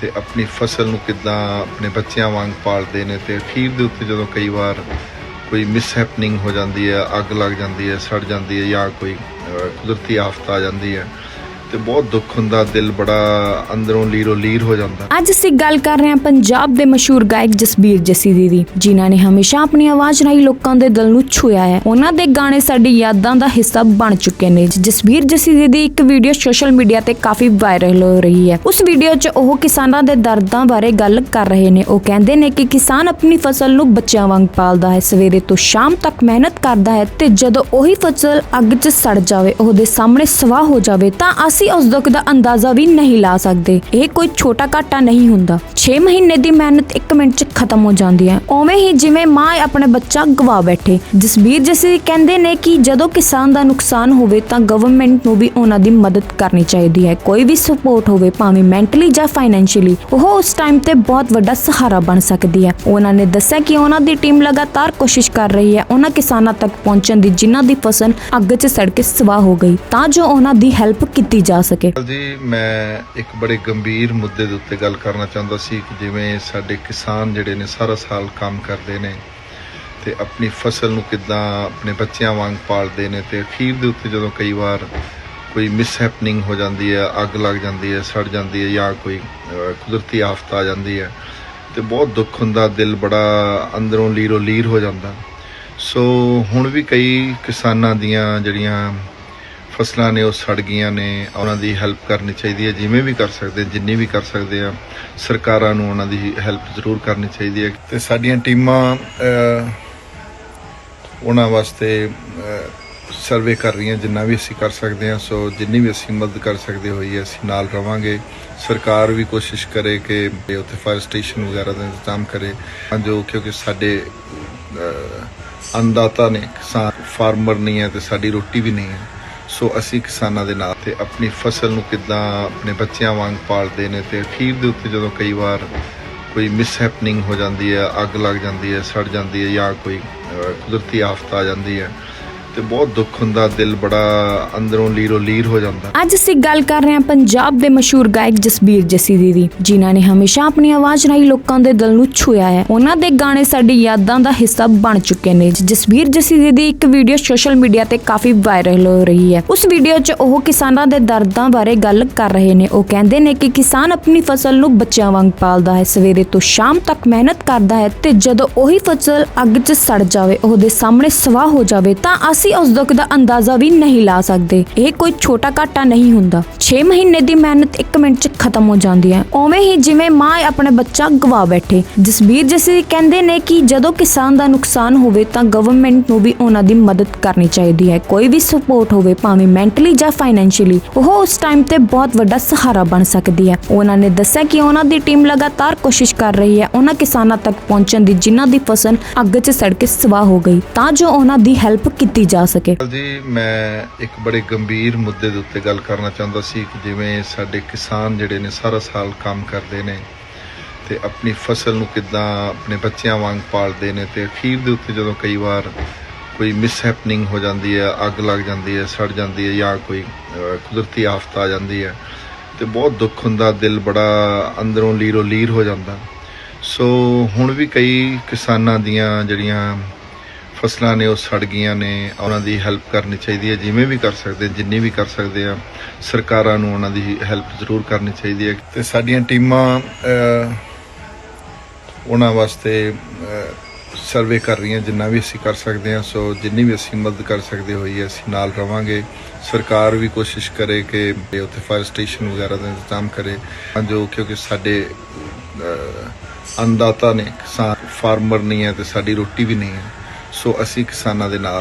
ਤੇ ਆਪਣੀ ਫਸਲ ਨੂੰ ਕਿੱਦਾਂ ਆਪਣੇ ਬੱਚਿਆਂ ਵਾਂਗ ਪਾਲਦੇ ਨੇ ਤੇ ਅਖੀਰ ਦੇ ਉੱਤੇ ਜਦੋਂ ਕਈ ਵਾਰ ਕੋਈ ਮਿਸਹੈਪਨਿੰਗ ਹੋ ਜਾਂਦੀ ਹੈ ਅੱਗ ਲੱਗ ਜਾਂਦੀ ਹੈ ਸੜ ਜਾਂਦੀ ਹੈ ਜਾਂ ਕੋਈ ਅਹ, ਕੁਦਰਤੀ ਆਫਤ ਆ ਜਾਂਦੀ ਹੈ ਤੇ ਬਹੁਤ ਦੁੱਖ ਹੁੰਦਾ, ਦਿਲ ਬੜਾ ਅੰਦਰੋਂ ਲੀਰੋ ਲੀਰ ਹੋ ਜਾਂਦਾ। ਅੱਜ ਅਸੀਂ ਗੱਲ ਕਰ ਰਹੇ ਹਾਂ ਪੰਜਾਬ ਦੇ ਮਸ਼ਹੂਰ ਗਾਇਕ ਜਸਬੀਰ ਜੱਸੀ ਦੀ ਦੀ ਜਿਨ੍ਹਾਂ ਨੇ ਹਮੇਸ਼ਾ ਆਪਣੀ ਆਵਾਜ਼ ਰਾਹੀਂ ਲੋਕਾਂ ਦੇ ਦਿਲ ਨੂੰ ਛੂਇਆ ਹੈ। ਉਹਨਾਂ ਦੇ ਗਾਣੇ ਸਾਡੀ ਯਾਦਾਂ ਦਾ ਹਿੱਸਾ ਬਣ ਚੁੱਕੇ ਨੇ। ਜਸਬੀਰ ਜੱਸੀ ਦੀ ਦੀ ਇੱਕ ਵੀਡੀਓ ਸੋਸ਼ਲ ਮੀਡੀਆ ਤੇ ਕਾਫੀ ਵਾਇਰਲ ਹੋ ਰਹੀ ਹੈ। ਉਸ ਵੀਡੀਓ 'ਚ ਉਹ ਕਿਸਾਨਾਂ ਦੇ ਦਰਦਾਂ ਬਾਰੇ ਗੱਲ ਕਰ ਰਹੇ ਨੇ। ਉਹ ਕਹਿੰਦੇ ਨੇ ਕਿ ਕਿਸਾਨ ਆਪਣੀ ਫਸਲ ਨੂੰ ਬੱਚਿਆਂ ਵਾਂਗ ਪਾਲਦਾ ਹੈ। ਸਵੇਰੇ ਤੋਂ ਸ਼ਾਮ ਤੱਕ ਮਿਹਨਤ ਕਰਦਾ ਹੈ ਤੇ ਜਦੋਂ ਉਹੀ ਫਸਲ ਅੱਗ 'ਚ ਸੜ ਜਾਵੇ, ਉਹਦੇ ਸਾਹਮਣੇ ਸਵਾਹ ਹੋ ਜਾਵੇ, ਤਾਂ ਅਸੀਂ ਅਸੀਂ ਉਸ ਦੁੱਖ ਦਾ ਅੰਦਾਜ਼ਾ ਵੀ ਨਹੀਂ ਲਾ ਸਕਦੇ। ਇਹ ਕੋਈ ਛੋਟਾ ਘਾਟਾ ਨਹੀਂ ਹੁੰਦਾ। 6 ਮਹੀਨੇ ਦੀ ਮਿਹਨਤ 1 ਮਿੰਟ 'ਚ ਖਤਮ ਹੋ ਜਾਂਦੀ ਹੈ। ਉਵੇਂ ਹੀ ਜਿਵੇਂ ਮਾਂ ਆਪਣੇ ਬੱਚਾ ਗਵਾ ਬੈਠੇ। ਜਸਬੀਰ ਜੈਸੇ ਕਹਿੰਦੇ ਨੇ ਕਿ ਜਦੋਂ ਕਿਸਾਨ ਦਾ ਨੁਕਸਾਨ ਹੋਵੇ ਤਾਂ ਗਵਰਨਮੈਂਟ ਨੂੰ ਵੀ ਉਹਨਾਂ ਦੀ ਮਦਦ ਕਰਨੀ ਚਾਹੀਦੀ ਹੈ। ਕੋਈ ਵੀ ਸਪੋਰਟ ਹੋਵੇ, ਭਾਵੇਂ ਮੈਂਟਲੀ ਜਾਂ ਫਾਈਨੈਂਸ਼ੀਅਲੀ ਉਹ ਉਸ ਟਾਈਮ ਤੇ ਬਹੁਤ ਵੱਡਾ ਸਹਾਰਾ ਬਣ ਸਕਦੀ ਹੈ। ਉਹਨਾਂ ਨੇ ਦੱਸਿਆ ਕਿ ਉਹਨਾਂ ਦੀ ਟੀਮ ਲਗਾਤਾਰ ਕੋਸ਼ਿਸ਼ ਕਰ ਰਹੀ ਹੈ ਉਹਨਾਂ ਕਿਸਾਨਾਂ ਤੱਕ ਪਹੁੰਚਣ ਦੀ, ਜਿਨ੍ਹਾਂ ਦੀ ਫਸਲ ਅੱਗ 'ਚ ਸੜ ਕੇ ਸਵਾਹ ਹੋ ਗਈ। ਤਾਂ ਜੋ ਉਹਨਾਂ ਦੀ ਹੈਲਪ ਕੀਤੀ ਜਾ ਸਕੇ। ਜੀ, ਮੈਂ ਇੱਕ ਬੜੇ ਗੰਭੀਰ ਮੁੱਦੇ ਦੇ ਉੱਤੇ ਗੱਲ ਕਰਨਾ ਚਾਹੁੰਦਾ ਸੀ ਕਿ ਜਿਵੇਂ ਸਾਡੇ ਕਿਸਾਨ ਜਿਹੜੇ ਨੇ ਸਾਰਾ ਸਾਲ ਕੰਮ ਕਰਦੇ ਨੇ ਤੇ ਆਪਣੀ ਫਸਲ ਨੂੰ ਕਿੱਦਾਂ ਆਪਣੇ ਬੱਚਿਆਂ ਵਾਂਗ ਪਾਲਦੇ ਨੇ ਤੇ ਅਖੀਰ ਦੇ ਉੱਤੇ ਜਦੋਂ ਕਈ ਵਾਰ ਕੋਈ ਮਿਸਹੈਪਨਿੰਗ ਹੋ ਜਾਂਦੀ ਹੈ, ਅੱਗ ਲੱਗ ਜਾਂਦੀ ਹੈ, ਸੜ ਜਾਂਦੀ ਹੈ ਜਾਂ ਕੋਈ ਕੁਦਰਤੀ ਆਫਤ ਆ ਜਾਂਦੀ ਹੈ ਤੇ ਬਹੁਤ ਦੁੱਖ ਹੁੰਦਾ, ਦਿਲ ਬੜਾ ਅੰਦਰੋਂ ਲੀਰੋ ਲੀਰ ਹੋ ਜਾਂਦਾ। ਸੋ ਹੁਣ ਵੀ ਕਈ ਕਿਸਾਨਾਂ ਦੀਆਂ ਜਿਹੜੀਆਂ ਫਸਲਾਂ ਨੇ ਉਹ ਸੜ ਗਈਆਂ ਨੇ ਉਹਨਾਂ ਦੀ ਹੈਲਪ ਕਰਨੀ ਚਾਹੀਦੀ ਹੈ ਜਿਵੇਂ ਵੀ ਕਰ ਸਕਦੇ ਜਿੰਨੀ ਵੀ ਕਰ ਸਕਦੇ ਆ ਸਰਕਾਰਾਂ ਨੂੰ ਉਹਨਾਂ ਦੀ ਹੈਲਪ ਜ਼ਰੂਰ ਕਰਨੀ ਚਾਹੀਦੀ ਹੈ। ਤੇ ਸਾਡੀਆਂ ਟੀਮਾਂ ਉਹਨਾਂ ਵਾਸਤੇ ਸਰਵੇ ਕਰ ਰਹੀਆਂ ਜਿੰਨਾ ਵੀ ਅਸੀਂ ਕਰ ਸਕਦੇ ਹਾਂ ਸੋ ਜਿੰਨੀ ਵੀ ਅਸੀਂ ਮਦਦ ਕਰ ਸਕਦੇ ਹੋਈਏ ਅਸੀਂ ਨਾਲ ਰਵਾਂਗੇ। ਸਰਕਾਰ ਵੀ ਕੋਸ਼ਿਸ਼ ਕਰੇ ਕਿ ਉੱਥੇ ਫਾਇਰ ਸਟੇਸ਼ਨ ਵਗੈਰਾ ਦਾ ਇੰਤਜ਼ਾਮ ਕਰੇ ਤਾਂ ਜੋ ਕਿਉਂਕਿ ਸਾਡੇ ਅਹ, ਅੰਨਦਾਤਾ ਨੇ ਕਿਸਾਨ ਫਾਰਮਰ ਨਹੀਂ ਹੈ ਤੇ ਸਾਡੀ ਰੋਟੀ ਵੀ ਨਹੀਂ ਹੈ। ਸੋ ਅਸੀਂ ਕਿਸਾਨਾਂ ਦੇ ਨਾਲ ਤੇ ਆਪਣੀ ਫਸਲ ਨੂੰ ਕਿੱਦਾਂ ਆਪਣੇ ਬੱਚਿਆਂ ਵਾਂਗ ਪਾਲਦੇ ਨੇ ਤੇ ਅਖੀਰ ਦੇ ਉੱਤੇ ਜਦੋਂ ਕਈ ਵਾਰ ਕੋਈ ਮਿਸਹੈਪਨਿੰਗ ਹੋ ਜਾਂਦੀ ਹੈ, ਅੱਗ ਲੱਗ ਜਾਂਦੀ ਹੈ, ਸੜ ਜਾਂਦੀ ਹੈ ਜਾਂ ਕੋਈ ਕੁਦਰਤੀ ਆਫਤ ਆ ਜਾਂਦੀ ਹੈ ਤੇ ਬਹੁਤ ਦੁੱਖ ਹੁੰਦਾ, ਦਿਲ ਬੜਾ ਅੰਦਰੋਂ ਲੀਰੋ ਲੀਰ ਹੋ ਜਾਂਦਾ। ਅੱਜ ਅਸੀਂ ਗੱਲ ਕਰ ਰਹੇ ਹਾਂ ਪੰਜਾਬ ਦੇ ਮਸ਼ਹੂਰ ਗਾਇਕ ਜਸਬੀਰ ਜੱਸੀ ਦੀ ਦੀ, ਜਿਨ੍ਹਾਂ ਨੇ ਹਮੇਸ਼ਾ ਆਪਣੀ ਆਵਾਜ਼ ਰਾਹੀਂ ਲੋਕਾਂ ਦੇ ਦਿਲ ਨੂੰ ਛੂਇਆ ਹੈ। ਉਹਨਾਂ ਦੇ ਗਾਣੇ ਸਾਡੀ ਯਾਦਾਂ ਦਾ ਹਿੱਸਾ ਬਣ ਚੁੱਕੇ ਨੇ। ਜਸਬੀਰ ਜੱਸੀ ਦੀ ਦੀ ਇੱਕ ਵੀਡੀਓ ਸੋਸ਼ਲ ਮੀਡੀਆ ਤੇ ਕਾਫੀ ਵਾਇਰਲ ਹੋ ਰਹੀ ਹੈ। ਉਸ ਵੀਡੀਓ 'ਚ ਉਹ ਕਿਸਾਨਾਂ ਦੇ ਦਰਦਾਂ ਬਾਰੇ ਗੱਲ ਕਰ ਰਹੇ ਨੇ। ਉਹ ਕਹਿੰਦੇ ਨੇ ਕਿ ਕਿਸਾਨ ਆਪਣੀ ਫਸਲ ਨੂੰ ਬੱਚਿਆਂ ਵਾਂਗ ਪਾਲਦਾ ਹੈ। ਸਵੇਰੇ ਤੋਂ ਸ਼ਾਮ ਤੱਕ ਮਿਹਨਤ ਕਰਦਾ ਹੈ ਤੇ ਜਦੋਂ ਉਹੀ ਫਸਲ ਅੱਗ 'ਚ ਸੜ ਜਾਵੇ, ਉਹਦੇ ਸਾਹਮਣੇ ਸਵਾਹ ਹੋ ਜਾਵੇ, ਤਾਂ ਅਸੀਂ ਉਸ ਦੁੱਖ ਦਾ ਅੰਦਾਜ਼ਾ ਵੀ ਨਹੀਂ ਲਾ ਸਕਦੇ। ਇਹ ਕੋਈ ਛੋਟਾ ਘਾਟਾ ਨਹੀਂ ਹੁੰਦਾ। 6 ਮਹੀਨੇ ਦੀ ਮਿਹਨਤ 1 ਮਿੰਟ 'ਚ ਖਤਮ ਹੋ ਜਾਂਦੀ ਹੈ। ਉਵੇਂ ਹੀ ਜਿਵੇਂ ਮਾਂ ਆਪਣੇ ਬੱਚਾ ਗਵਾ ਬੈਠੇ। ਜਸਬੀਰ ਜੈਸੇ ਕਹਿੰਦੇ ਨੇ ਕਿ ਜਦੋਂ ਕਿਸਾਨ ਦਾ ਨੁਕਸਾਨ ਹੋਵੇ ਤਾਂ ਗਵਰਨਮੈਂਟ ਨੂੰ ਵੀ ਉਹਨਾਂ ਦੀ ਮਦਦ ਕਰਨੀ ਚਾਹੀਦੀ ਹੈ। ਕੋਈ ਵੀ ਸਪੋਰਟ ਹੋਵੇ, ਭਾਵੇਂ ਮੈਂਟਲੀ ਜਾਂ ਫਾਈਨੈਂਸ਼ੀਅਲੀ ਉਹ ਉਸ ਟਾਈਮ ਤੇ ਬਹੁਤ ਵੱਡਾ ਸਹਾਰਾ ਬਣ ਸਕਦੀ ਹੈ। ਉਹਨਾਂ ਨੇ ਦੱਸਿਆ ਕਿ ਉਹਨਾਂ ਦੀ ਟੀਮ ਲਗਾਤਾਰ ਕੋਸ਼ਿਸ਼ ਕਰ ਰਹੀ ਹੈ ਉਹਨਾਂ ਕਿਸਾਨਾਂ ਤੱਕ ਪਹੁੰਚਣ ਦੀ, ਜਿਨ੍ਹਾਂ ਦੀ ਫਸਲ ਅੱਗ 'ਚ ਸੜ ਕੇ ਸਵਾਹ ਹੋ ਗਈ। ਤਾਂ ਜੋ ਉਹਨਾਂ ਦੀ ਹੈਲਪ ਕੀਤੀ ਜਾ ਸਕੇ। ਜੀ, ਮੈਂ ਇੱਕ ਬੜੇ ਗੰਭੀਰ ਮੁੱਦੇ ਦੇ ਉੱਤੇ ਗੱਲ ਕਰਨਾ ਚਾਹੁੰਦਾ ਸੀ ਕਿ ਜਿਵੇਂ ਸਾਡੇ ਕਿਸਾਨ ਜਿਹੜੇ ਨੇ ਸਾਰਾ ਸਾਲ ਕੰਮ ਕਰਦੇ ਨੇ ਤੇ ਆਪਣੀ ਫਸਲ ਨੂੰ ਕਿੱਦਾਂ ਆਪਣੇ ਬੱਚਿਆਂ ਵਾਂਗ ਪਾਲਦੇ ਨੇ ਤੇ ਅਖੀਰ ਦੇ ਉੱਤੇ ਜਦੋਂ ਕਈ ਵਾਰ ਕੋਈ ਮਿਸਹੈਪਨਿੰਗ ਹੋ ਜਾਂਦੀ ਹੈ, ਅੱਗ ਲੱਗ ਜਾਂਦੀ ਹੈ, ਸੜ ਜਾਂਦੀ ਹੈ ਜਾਂ ਕੋਈ ਕੁਦਰਤੀ ਆਫਤ ਆ ਜਾਂਦੀ ਹੈ ਤੇ ਬਹੁਤ ਦੁੱਖ ਹੁੰਦਾ, ਦਿਲ ਬੜਾ ਅੰਦਰੋਂ ਲੀਰੋ ਲੀਰ ਹੋ ਜਾਂਦਾ। ਸੋ ਹੁਣ ਵੀ ਕਈ ਕਿਸਾਨਾਂ ਦੀਆਂ ਜਿਹੜੀਆਂ ਫਸਲਾਂ ਨੇ ਉਹ ਸੜ ਗਈਆਂ ਨੇ ਉਹਨਾਂ ਦੀ ਹੈਲਪ ਕਰਨੀ ਚਾਹੀਦੀ ਹੈ ਜਿਵੇਂ ਵੀ ਕਰ ਸਕਦੇ ਜਿੰਨੀ ਵੀ ਕਰ ਸਕਦੇ ਆ ਸਰਕਾਰਾਂ ਨੂੰ ਉਹਨਾਂ ਦੀ ਹੈਲਪ ਜ਼ਰੂਰ ਕਰਨੀ ਚਾਹੀਦੀ ਹੈ। ਤੇ ਸਾਡੀਆਂ ਟੀਮਾਂ ਉਹਨਾਂ ਵਾਸਤੇ ਸਰਵੇ ਕਰ ਰਹੀਆਂ ਜਿੰਨਾ ਵੀ ਅਸੀਂ ਕਰ ਸਕਦੇ ਹਾਂ ਸੋ ਜਿੰਨੀ ਵੀ ਅਸੀਂ ਮਦਦ ਕਰ ਸਕਦੇ ਹੋਈਏ ਅਸੀਂ ਨਾਲ ਰਵਾਂਗੇ। ਸਰਕਾਰ ਵੀ ਕੋਸ਼ਿਸ਼ ਕਰੇ ਕਿ ਉੱਥੇ ਫਾਇਰ ਸਟੇਸ਼ਨ ਵਗੈਰਾ ਦਾ ਇੰਤਜ਼ਾਮ ਕਰੇ ਤਾਂ ਜੋ ਕਿਉਂਕਿ ਸਾਡੇ ਅਹ, ਅੰਨਦਾਤਾ ਨੇ ਕਿਸਾਨ ਫਾਰਮਰ ਨਹੀਂ ਹੈ ਤੇ ਸਾਡੀ ਰੋਟੀ ਵੀ ਨਹੀਂ ਹੈ। ਸੋ ਅਸੀਂ ਕਿਸਾਨਾਂ ਦੇ ਨਾਲ